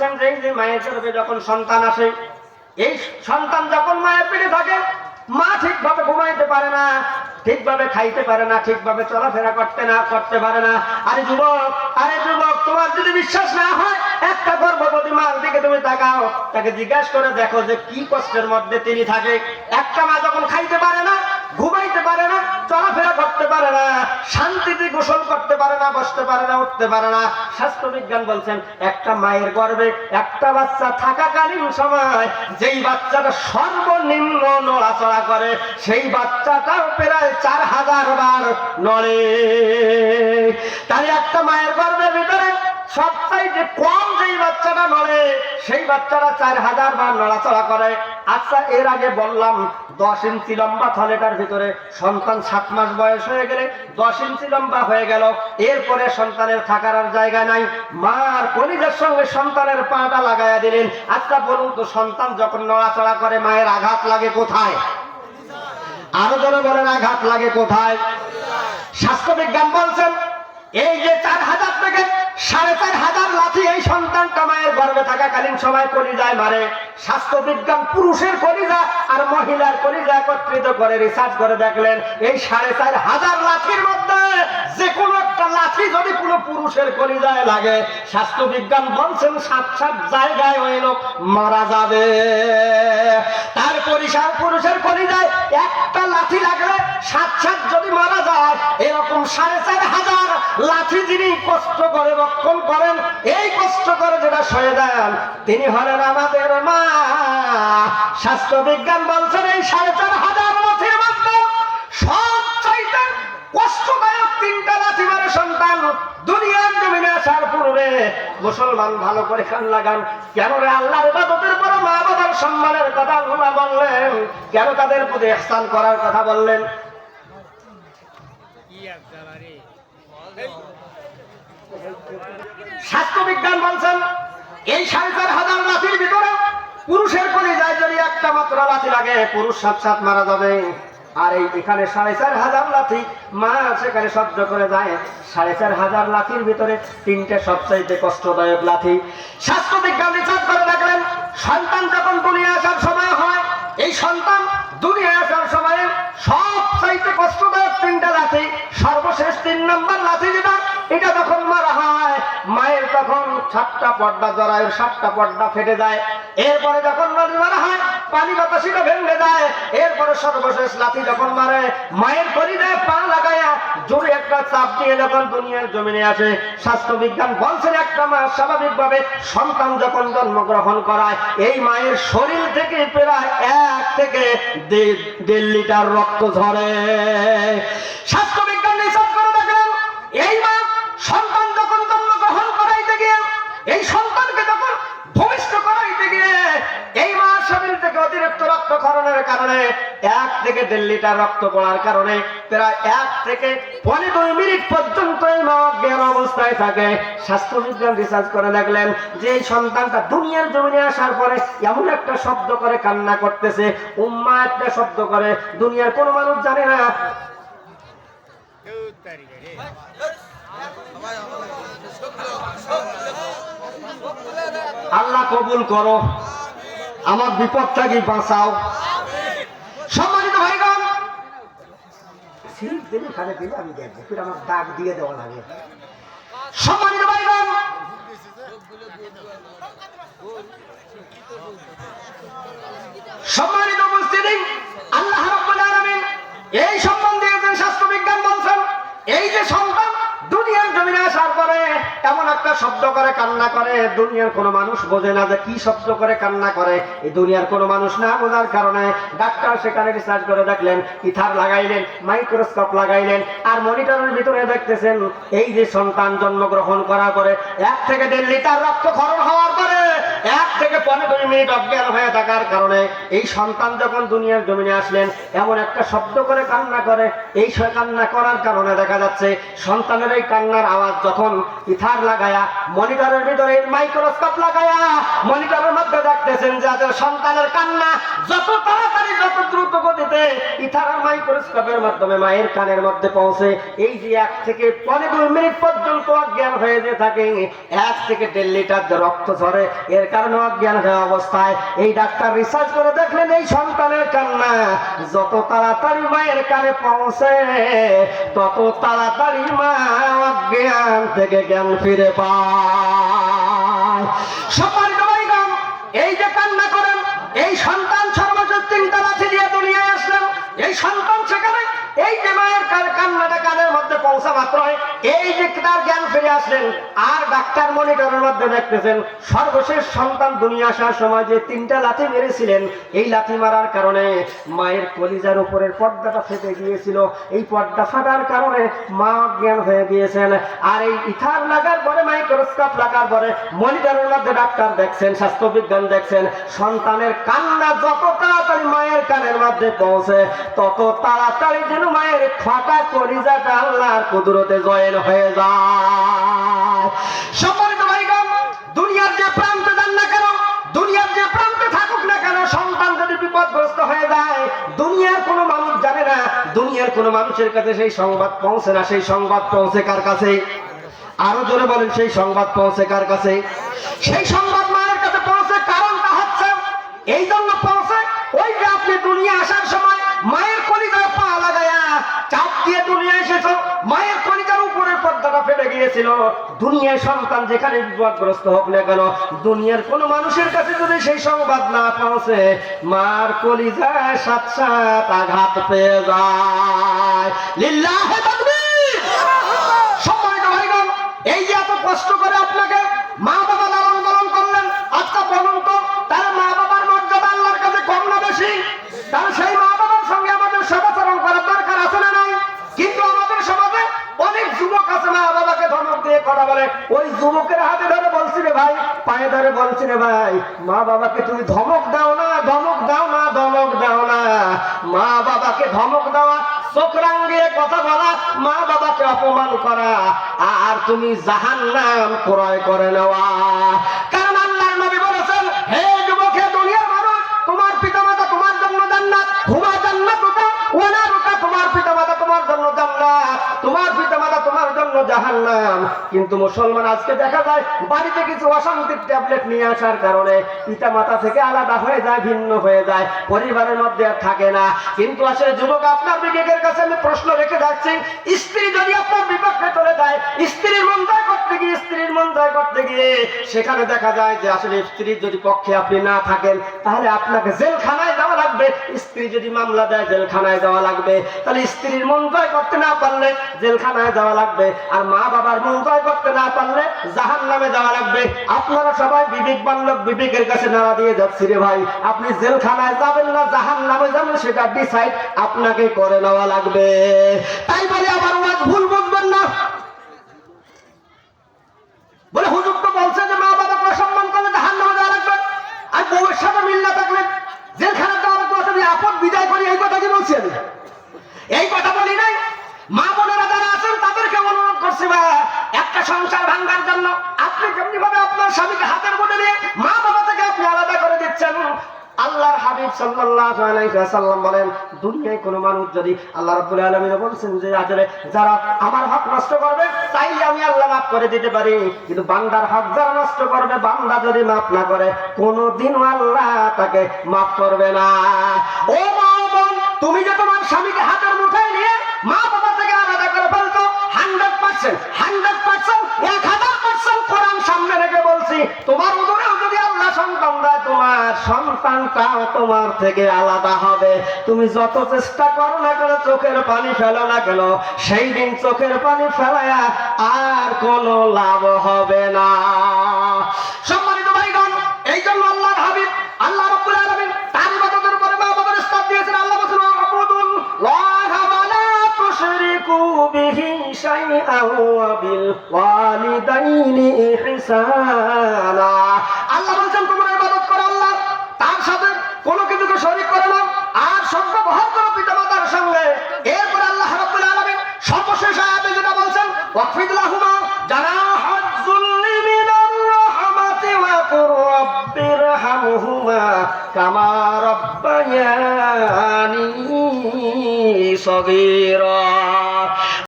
বলছেন যে যে মায়ের গর্ভে যখন সন্তান আসে, এই সন্তান যখন মায়ের পেটে থাকে, মা ঠিকভাবে ঘুমাইতে পারে না, ঠিকভাবে খাইতে পারে না, ঠিকভাবে চলাফেরা করতে না, করতে পারে না। আরে যুবক আরে যুবক, তোমার যদি বিশ্বাস না হয়, একটা গর্ভবতী মার দিকে তুমি তাকাও, তাকে জিজ্ঞাসা করে দেখো যে কি কষ্টের মধ্যে তিনি থাকে। একটা মা যখন খাইতে পারে পারে না, শান্তিতে গোসল করতে পারে না, বসতে পারে না, উঠতে পারে না। স্বাস্থ্য বিজ্ঞান বলছেন, একটা মায়ের গর্বে একটা বাচ্চা থাকাকালীন সময় যেই বাচ্চাটা সর্বনিম্ন নড়াচড়া করে, সেই বাচ্চাটাও প্রায় চার হাজার বার নড়ে। তাই একটা মায়ের গর্ভের ভিতরে সবচাইতে কম যেই বাচ্চাটা নড়ে, সেই বাচ্চাটা চার হাজার বার নড়াচড়া করে। আচ্ছা এর আগে বললাম দশ ইঞ্চি লম্বা থলেটার ভিতরে সন্তান সাত মাস বয়স হয়ে গেলে দশ ইঞ্চি লম্বা হয়ে গেল। এরপরে সন্তানের থাকার আর জায়গা নাই। মার কলিজের সঙ্গে সন্তানের পাটা লাগাইয়া দিলেন। আচ্ছা বলুন তো, সন্তান যখন নড়াচড়া করে, মায়ের আঘাত লাগে কোথায়? আরও জন বলেন, আঘাত লাগে কোথায়? স্বাস্থ্য বিজ্ঞান বলছেন, এই যে চার হাজার থেকে সাড়ে চার হাজার লাঠি এই সন্তানটা মায়ের গর্ভে থাকাকালীন সময় কলিজায় মারে। স্বাস্থ্য বিজ্ঞান পুরুষের কলিজা আর মহিলার কলিজা একত্রিত করে রিসার্চ করে দেখলেন, এই সাড়ে চার হাজার লাঠির মধ্যে যে কোনো একটা লাঠি যদি কোনো পুরুষের কলিজায় লাগে। স্বাস্থ্য বিজ্ঞান বলছেন, সাত সাত জায়গায় ওই লোক মারা যাবে। তার পরিসার পুরুষের কলিজায় একটা লাঠি লাগলে সাত সাত যদি মারা যায়, এরকম সাড়ে চার হাজার লাঠি যিনি কষ্ট করে রক্ষণ করেন, এই কষ্ট করে যেটা সয়ে দেন, তিনি হলেন আমাদের মা। স্বাস্থ্য বিজ্ঞান বলছেন, এই সাড়ে চার হাজার লাঠির মধ্যে সব চাইতে কষ্টদায়ক মুসলমান ভালো করে লাগান। কেন রে মা বাবার সম্মানের কথা বললেন? কেন তাদের প্রতি ইহসান করার কথা বললেন? স্বাস্থ্য বিজ্ঞান বলছেন, এই সাড়ে হাজার লাঠির ভিতরে পুরুষের কলিজায় যদি একটা মাত্র লাঠি লাগে, পুরুষ সাত সাত মারা যাবে। আর এই এখানে সাড়ে চার হাজার লাঠি মা সেখানে সহ্য করে যায়। সাড়ে চার হাজার লাঠির ভিতরে তিনটে সবচাইতে কষ্টদায়ক লাঠি। স্বাস্থ্য বিজ্ঞান রিসার্চ করে দেখলেন, সন্তান যখন দুনিয়া আসার সময় হয়, এই সন্তান দুনিয়া আসার সময় সবচাইতে কষ্টদায়ক তিনটা লাঠি, সর্বশেষ তিন নম্বর লাঠি যেটা, এটা যখন মারা হয়, মায়ের তখন সাতটা পর্দা জরায়ুর সাতটা পর্দা ফেটে যায়। এরপরে যখন নদী মারা হয়, পানি বাতাসিটা ভেঙে যায়। এরপরে সর্বশেষ লাঠি যখন মারে, মায়ের পরিদে পা লাগায়া জোরে একটা চাপ দিয়ে যখন দুনিয়ার জমিনে আসে স্বাস্থ্য বিজ্ঞান বলছেন, একটা মা স্বাভাবিকভাবে সন্তান যখন জন্মগ্রহণ করায়, এই মায়ের শরীর থেকে প্রায় এক থেকে দেড় লিটার রক্ত ঝরে স্বাস্থ্য বিজ্ঞান রিসার্চ করে দেখেন এই মা সন্তান যখন জন্মগ্রহণ করাইতে গিয়ে এই সন্তানকে যখন ভূমিষ্ঠ করাইতে গিয়ে এই মার শরীর থেকে অতিরিক্ত রক্তক্ষরণের কারণে এক থেকে দেড় লিটার রক্ত পড়ার কারণে প্রায় এক থেকে পনেরো মিনিট পর্যন্ত অজ্ঞান অবস্থায় থাকে। স্বাস্থ্যবিজ্ঞান রিসার্চ করে দেখলেন যে সন্তানটা দুনিয়ার জমিনে আসার পরে এমন একটা শব্দ করে কান্না করতেছে, উম্মা একটা শব্দ করে, দুনিয়ার কোনো মানুষ জানে না। আল্লাহ কবুল করো। আমার বিপদটা কি বাঁচাও। সম্মানিত ভাইগণ দাগ দিয়ে দেওয়া লাগে সম্মানিত ভাইগণ, সম্মানিত উপস্থিতি, আল্লাহ রাব্বুল আলামিন এই সম্মান দিয়েছেন স্বাস্থ্য বিজ্ঞান বলছেন এই যে সন্তান দুনিয়ার জমিনে আসার পরে একটা শব্দ করে, কান্না করে, দুনিয়ার কোনো মানুষ বোঝে না যে কি শব্দ করে, কান্না করে। এই দুনিয়ার কোনো মানুষ না বোঝার কারণে ডাক্তার সেখানে রিসার্চ করে দেখলেন, ইথার লাগাইলেন মাইক্রোস্কোপ লাগাইলেন, আর মনিটরের ভিতরে দেখতেছেন, এই যে সন্তান জন্মগ্রহণ করার পরে এক থেকে দেড় লিটার রক্ত খরণ হওয়ার পরে এক থেকে পনেরো মিনিট অজ্ঞান হয়ে থাকার কারণে এই সন্তান যখন দুনিয়ার জমিনে আসলেন, এমন একটা শব্দ করে কান্না করে। এই কান্না করার কারণে দেখা যাচ্ছে সন্তানের এই কান্নার আওয়াজ যখন ইথার লাগায়া, মনিটরের ভিতরে মাইক্রোস্কোপ লাগায়া, মনিটরের মধ্যে দেখতেছেন যে আজ সন্তানের কান্না যত তাড়াতাড়ি, যত দ্রুত গতিতে ইথার মাইক্রোস্কোপের মাধ্যমে মায়ের কানের মধ্যে পৌঁছে, এই যে এক থেকে পনেরো মিনিট পর্যন্ত অজ্ঞান হয়ে যে থাকে, এক থেকে দেড় লিটার যে রক্ত ঝরে, এর কারণে অজ্ঞান হয়ে অবস্থায় এই ডাক্তার রিসার্চ করে দেখলেন এই সন্তানের কান্না। যত তাড়াতাড়ি মায়ের কানে পৌঁছে, তত তাড়াতাড়ি মা অজ্ঞান থেকে জ্ঞান ফিরে পায়। সম্মানিত এই যে মায়ের কান- কান্নাটা কানের মধ্যে পৌঁছা মাত্র এই যে তার জ্ঞান ফিরে আসলেন, আর ডাক্তার মনিটরের মধ্যে দেখতেছেন, সর্বশেষ সন্তান দুনিয়া আসার সময় যে তিনটা লাঠি মেরেছিলেন, এই লাঠি মারার কারণে মায়ের কলিজার উপরের পর্দাটা ফেটে গিয়েছিল। এই পর্দা ফাটার কারণে মা অজ্ঞান হয়ে গিয়েছেন। আর এই ইথার লাগার পরে, মাইক্রোস্কোপ লাগার পরে মনিটরের মধ্যে ডাক্তার দেখছেন, স্বাস্থ্যবিজ্ঞান দেখছেন, সন্তানের কান্না যত তাড়াতাড়ি মায়ের কানের মধ্যে পৌঁছে, তত তাড়াতাড়ি যেন মায়ের ফাটা কলিজাটা আল্লাহর কুদরতে জয়েন হয়ে যায়। সম্মানিত ভাইগণ, দুনিয়ার যে প্রান্তে যান না কেন, দুনিয়ার যে প্রান্তে থাকুক না কেন, সন্তান যদি বিপদগ্রস্ত হয়ে যায়, দুনিয়ার কোনো মানুষ জানে না, দুনিয়ার কোনো মানুষের কাছে সেই সংবাদ পৌঁছে না, সেই সংবাদ পৌঁছে কার কাছে? আরও জোরে বলেন, সেই সংবাদ পৌঁছে কার কাছে? সেই সংবাদ মায়ের কাছে পৌঁছে কারণটা হচ্ছে, এই জন্য পৌঁছে, ওই যে আপনি দুনিয়া আসার সময় মায়ের কলিজায় পা লাগায়া চাপ দিয়ে দুনিয়া এসেছ, মায়ের কলিজার উপরের পর্দাটা ফেটে গিয়েছিল। দুনিয়ায় সন্তান যেখানে বিপদগ্রস্ত হোক না কেন, দুনিয়ার কোনো মানুষের কাছে যদি সেই সংবাদ না পৌঁছে, মার কলিজায় সাত সাত আঘাত পেয়ে যায়। লিল্লাহে তাকবীর। ওই যুবকের হাতে ধরে বলছি রে ভাই, পায়ে ধরে বলছি রে ভাই, মা বাবাকে তুমি ধমক দাও না, ধমক দাও না, ধমক দাও না। মা বাবাকে ধমক দেওয়া, চোখ কথা বলা, মা বাবাকে অপমান করা, আর তুমি জাহান নাম ক্রয় করে নেওয়া। তোমার পিতামাতা তোমার জন্য জাহান্নাম। কিন্তু মুসলমান আজকে দেখা যায়, বাড়িতে কিছু অশান্তির ট্যাবলেট নিয়ে আসার কারণে পিতামাতা থেকে আলাদা হয়ে যায়, ভিন্ন হয়ে যায়, পরিবারের মধ্যে আর থাকে না। কিন্তু আসলে যুবক, আপনার বিবেকের কাছে আমি প্রশ্ন রেখে যাচ্ছি, স্ত্রী যদি আপনার বিপক্ষে চলে যায়, স্ত্রীর মন জয় করতে গিয়ে, স্ত্রীর মন জয় করতে গিয়ে, সেখানে দেখা যায় যে আসলে স্ত্রীর যদি পক্ষে আপনি না থাকেন, তাহলে আপনাকে জেলখানায় যাওয়া লাগবে। স্ত্রী যদি মামলা দেয়, জেলখানায় যাওয়া লাগবে। তাহলে স্ত্রীর মন জয় করতে না পারলে জেলখানায় যাওয়া লাগবে। আর মা বাবার মন করতে না পারলে জাহান নামে যাওয়া লাগবে। আপনারা সবাই বিবেকবান লোক বিবেকের কাছে নাড়া দিয়ে যাচ্ছি রে ভাই। আপনি জেলখানায় যাবেন না জাহান নামে যাবেন, সেটা ডিসাইড আপনাকে করে নেওয়া লাগবে। তাই বলে আবার ওয়াজ ভুল বুঝবেন না। বলে হুজুর তো বলছে যে মা বাবাকে অসম্মান করলে জাহান নামে যাওয়া লাগবে। আর বউয়ের সাথে মিল না থাকলে জেলখানা যাওয়া লাগবে আপদ বিদায় করি, এই কথা কি বলছি আমি? সাল্লাল্লাহু আলাইহি ওয়াসাল্লাম বলেন, দুনিয়ায় মানুষ যদি আল্লাহ রাব্বুল আলামিন যে আসলে যারা আমার হক নষ্ট করবে, চাইলে আমি আল্লাহ করে দিতে পারি। কিন্তু বান্দার হক যারা নষ্ট করবে, বান্দা যদি না করে আল্লাহ তাকে করবে না। ও মা তুমি যে তোমার স্বামীকে হাতের নিয়ে মা বাবা থেকে আলাদা করে ফেলতো হান্ড্রেড পার্সেন্ট হান্ড্রেড পার্সেন্ট এক হাজার পার্সেন্ট কোরআন সামনে রেখে বলছি, তোমার যদি আল্লাহ সন্তান দেয় তোমার সন্তানটাও তোমার থেকে আলাদা হবে। তুমি যত চেষ্টা করো না কেন, চোখের পানি ফেলো না কেন, সেই দিন চোখের পানি ফেলায়া আর কোনো লাভ হবে না। সম্মানিত ভাইগণ এই জন্য আল্লাহর হাবিব, আল্লাহ রাব্বুল আলামিন তার ইবাদতের উপরে মা বাবার স্তর দিয়েছেন। আল্লাহ বলেছেন আবুদুল লাহ ওয়ালা তুশরিকু বিহি শাইআন ওয়া বিল ওয়ালিদাইনি ইহসানা। সগীরা